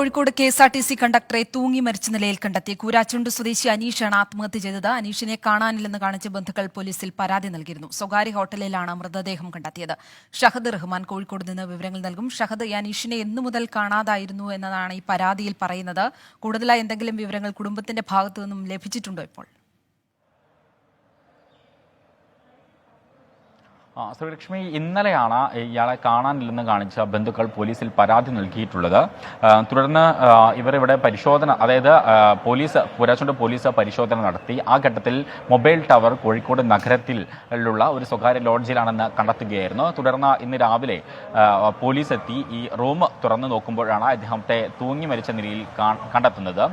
Kozhikode K S R T C കണ്ടക്ടറെ തൂങ്ങി മരിച്ച നിലയിൽ കണ്ടെത്തി കൂരാച്ചുണ്ട് സ്വദേശി അനീഷാണ് ആത്മഹത്യ ചെയ്തത്. അനീഷിനെ കാണാനില്ലെന്ന് കാണിച്ച് ബന്ധുക്കൾ പോലീസിൽ പരാതി നൽകിയിരുന്നു. സ്വകാര്യ ഹോട്ടലിലാണ് മൃതദേഹം കണ്ടെത്തിയത്. ഷഹദ് റഹ്മാൻ കോഴിക്കോട് നിന്ന് വിവരങ്ങൾ നൽകും. ഷഹദ് അനീഷിനെ എന്നു മുതൽ കാണാതായിരുന്നു എന്നതാണ് ഈ പരാതിയിൽ പറയുന്നത്. കൂടുതലായി എന്തെങ്കിലും വിവരങ്ങൾ കുടുംബത്തിന്റെ ഭാഗത്തു നിന്നും ലഭിച്ചിട്ടുണ്ടോ ഇപ്പോൾ? ശ്രീലക്ഷ്മി ഇന്നലെയാണ് ഇയാളെ കാണാനില്ലെന്ന് കാണിച്ച ബന്ധുക്കൾ പോലീസിൽ പരാതി നൽകിയിട്ടുള്ളത്. തുടർന്ന് ഇവരിവിടെ പരിശോധന അതായത് പോലീസ് പുരാച്ചുണ്ട് പോലീസ് പരിശോധന നടത്തി. ആ ഘട്ടത്തിൽ മൊബൈൽ ടവർ കോഴിക്കോട് നഗരത്തിലുള്ള ഒരു സ്വകാര്യ ലോഡ്ജിലാണെന്ന് കണ്ടെത്തുകയായിരുന്നു. തുടർന്ന് ഇന്ന് രാവിലെ പോലീസ് എത്തി ഈ റൂം തുറന്നു നോക്കുമ്പോഴാണ് അദ്ദേഹത്തെ തൂങ്ങി മരിച്ച നിലയിൽ കണ്ടെത്തുന്നത്.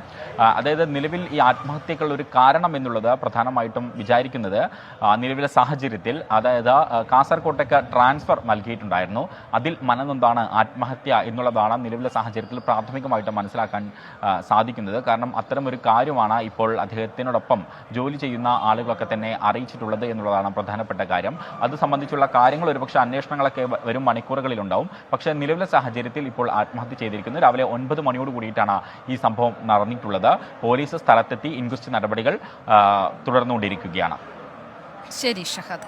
അതായത് നിലവിൽ ഈ ആത്മഹത്യക്കുള്ള ഒരു കാരണം എന്നുള്ളത് പ്രധാനമായിട്ടും വിചാരിക്കുന്നത്. നിലവിലെ സാഹചര്യത്തിൽ അതായത് കാസർകോട്ടേക്ക് ട്രാൻസ്ഫർ നൽകിയിട്ടുണ്ടായിരുന്നു. അതിൽ മനനൊന്താണ് ആത്മഹത്യ എന്നുള്ളതാണ് നിലവിലെ സാഹചര്യത്തിൽ പ്രാഥമികമായിട്ട് മനസ്സിലാക്കാൻ സാധിക്കുന്നത്. കാരണം അത്തരമൊരു കാര്യമാണ് ഇപ്പോൾ അദ്ദേഹത്തിനോടൊപ്പം ജോലി ചെയ്യുന്ന ആളുകളൊക്കെ തന്നെ അറിയിച്ചിട്ടുള്ളത് എന്നുള്ളതാണ് പ്രധാനപ്പെട്ട കാര്യം. അത് സംബന്ധിച്ചുള്ള കാര്യങ്ങൾ ഒരുപക്ഷെ അന്വേഷണങ്ങളൊക്കെ വരും മണിക്കൂറുകളിലുണ്ടാവും. പക്ഷേ നിലവിലെ സാഹചര്യത്തിൽ ഇപ്പോൾ ആത്മഹത്യ ചെയ്തിരിക്കുന്നു. രാവിലെ ഒൻപത് മണിയോട് കൂടിയിട്ടാണ് ഈ സംഭവം നടന്നിട്ടുള്ളത്. പോലീസ് സ്ഥലത്തെത്തി ഇൻക്വസ്റ്റ് നടപടികൾ തുടർന്നുകൊണ്ടിരിക്കുകയാണ്. ശരി ഷഹദ്.